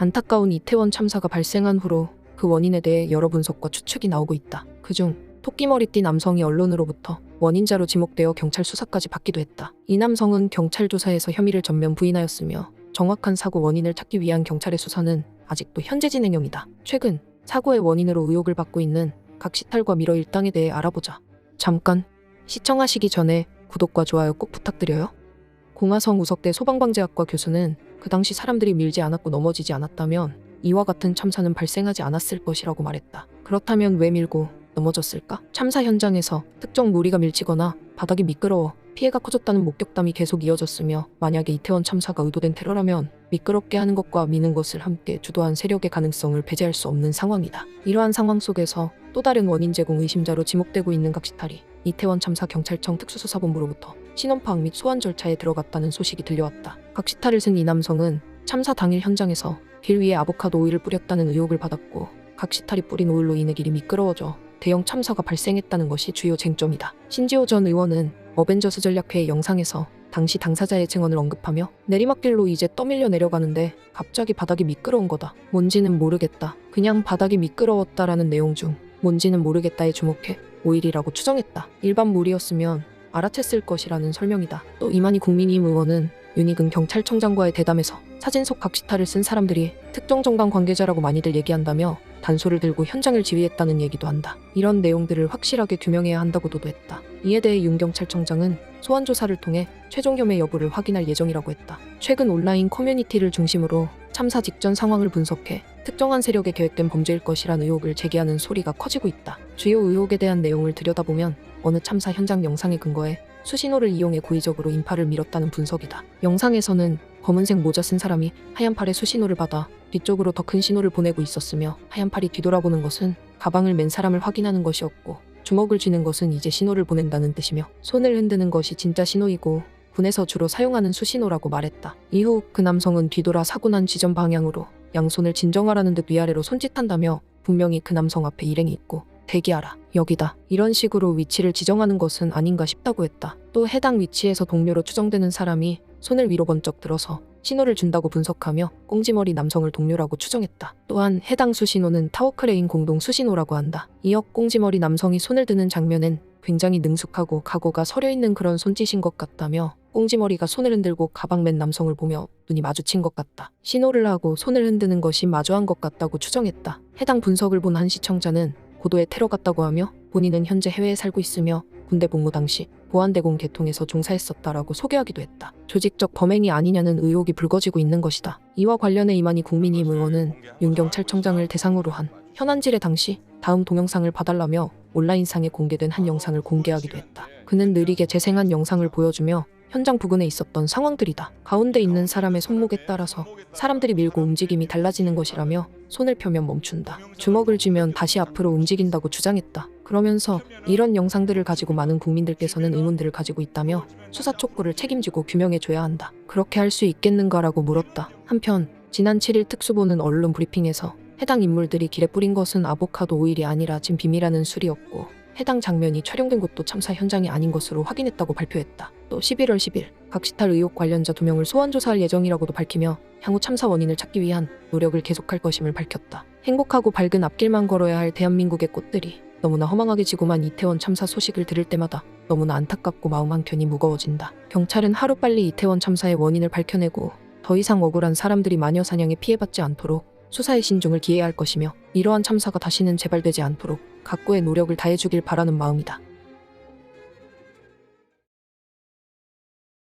안타까운 이태원 참사가 발생한 후로 그 원인에 대해 여러 분석과 추측이 나오고 있다. 그중 토끼머리띠 남성이 언론으로부터 원인자로 지목되어 경찰 수사까지 받기도 했다. 이 남성은 경찰 조사에서 혐의를 전면 부인하였으며 정확한 사고 원인을 찾기 위한 경찰의 수사는 아직도 현재 진행형이다. 최근 사고의 원인으로 의혹을 받고 있는 각 시탈과 미러 일당에 대해 알아보자. 잠깐 시청하시기 전에 구독과 좋아요 꼭 부탁드려요. 공화성 우석대 소방방재학과 교수는 그 당시 사람들이 밀지 않았고 넘어지지 않았다면 이와 같은 참사는 발생하지 않았을 것이라고 말했다. 그렇다면 왜 밀고 넘어졌을까? 참사 현장에서 특정 무리가 밀치거나 바닥이 미끄러워 피해가 커졌다는 목격담이 계속 이어졌으며 만약에 이태원 참사가 의도된 테러라면 미끄럽게 하는 것과 미는 것을 함께 주도한 세력의 가능성을 배제할 수 없는 상황이다. 이러한 상황 속에서 또 다른 원인 제공 의심자로 지목되고 있는 각시탈이 이태원 참사 경찰청 특수수사본부로부터 신원 파악 및 소환 절차에 들어갔다는 소식이 들려왔다. 각시탈을 쓴 이 남성은 참사 당일 현장에서 길 위에 아보카도 오일을 뿌렸다는 의혹을 받았고 각시탈이 뿌린 오일로 인해 길이 미끄러워져 대형 참사가 발생했다는 것이 주요 쟁점이다. 신지호 전 의원은 어벤져스 전략회의 영상에서 당시 당사자의 증언을 언급하며 내리막길로 이제 떠밀려 내려가는데 갑자기 바닥이 미끄러운 거다. 뭔지는 모르겠다. 그냥 바닥이 미끄러웠다라는 내용 중 뭔지는 모르겠다에 주목해 오일이라고 추정했다. 일반 물이었으면 알아챘을 것이라는 설명이다. 또 이만희 국민의힘 의원은 윤희근 경찰청장과의 대담에서 사진 속 각시타를 쓴 사람들이 특정 정당 관계자라고 많이들 얘기한다며 단소를 들고 현장을 지휘했다는 얘기도 한다. 이런 내용들을 확실하게 규명해야 한다고도 했다. 이에 대해 윤 경찰청장은 소환 조사를 통해 최종 혐의 여부를 확인할 예정이라고 했다. 최근 온라인 커뮤니티를 중심으로 참사 직전 상황을 분석해 특정한 세력의 계획된 범죄일 것이란 의혹을 제기하는 소리가 커지고 있다. 주요 의혹에 대한 내용을 들여다보면 어느 참사 현장 영상에 근거해 수신호를 이용해 고의적으로 인파를 밀었다는 분석이다. 영상에서는 검은색 모자 쓴 사람이 하얀 팔에 수신호를 받아 뒤쪽으로 더 큰 신호를 보내고 있었으며 하얀 팔이 뒤돌아보는 것은 가방을 맨 사람을 확인하는 것이었고 주먹을 쥐는 것은 이제 신호를 보낸다는 뜻이며 손을 흔드는 것이 진짜 신호이고 군에서 주로 사용하는 수신호라고 말했다. 이후 그 남성은 뒤돌아 사고 난 지점 방향으로 양손을 진정하라는 듯 위아래로 손짓한다며 분명히 그 남성 앞에 일행이 있고 대기하라 여기다 이런 식으로 위치를 지정하는 것은 아닌가 싶다고 했다. 또 해당 위치에서 동료로 추정되는 사람이 손을 위로 번쩍 들어서 신호를 준다고 분석하며 꽁지머리 남성을 동료라고 추정했다. 또한 해당 수신호는 타워크레인 공동 수신호라고 한다. 이어 꽁지머리 남성이 손을 드는 장면엔 굉장히 능숙하고 각오가 서려 있는 그런 손짓인 것 같다며 꽁지머리가 손을 흔들고 가방 맨 남성을 보며 눈이 마주친 것 같다. 신호를 하고 손을 흔드는 것이 마주한 것 같다고 추정했다. 해당 분석을 본 한 시청자는 고도의 테러 같다고 하며 본인은 현재 해외에 살고 있으며 군대 복무 당시 보안대공 계통에서 종사했었다라고 소개하기도 했다. 조직적 범행이 아니냐는 의혹이 불거지고 있는 것이다. 이와 관련해 이만희 국민의힘 의원은 윤 경찰청장을 대상으로 한 현안질의 당시 다음 동영상을 봐달라며 온라인상에 공개된 한 영상을 공개하기도 했다. 그는 느리게 재생한 영상을 보여주며 현장 부근에 있었던 상황들이다. 가운데 있는 사람의 손목에 따라서 사람들이 밀고 움직임이 달라지는 것이라며 손을 펴면 멈춘다. 주먹을 쥐면 다시 앞으로 움직인다고 주장했다. 그러면서 이런 영상들을 가지고 많은 국민들께서는 의문들을 가지고 있다며 수사 촉구를 책임지고 규명해줘야 한다. 그렇게 할 수 있겠는가라고 물었다. 한편 지난 7일 특수보는 언론 브리핑에서 해당 인물들이 길에 뿌린 것은 아보카도 오일이 아니라 진 빔이라는 술이었고 해당 장면이 촬영된 곳도 참사 현장이 아닌 것으로 확인했다고 발표했다. 또 11월 10일 각 시탈 의혹 관련자 2명을 소환 조사할 예정이라고도 밝히며 향후 참사 원인을 찾기 위한 노력을 계속할 것임을 밝혔다. 행복하고 밝은 앞길만 걸어야 할 대한민국의 꽃들이 너무나 허망하게 지고만 이태원 참사 소식을 들을 때마다 너무나 안타깝고 마음 한켠이 무거워진다. 경찰은 하루빨리 이태원 참사의 원인을 밝혀내고 더 이상 억울한 사람들이 마녀 사냥에 피해받지 않도록 수사의 신중을 기해야 할 것이며 이러한 참사가 다시는 재발되지 않도록 각고의 노력을 다해주길 바라는 마음이다.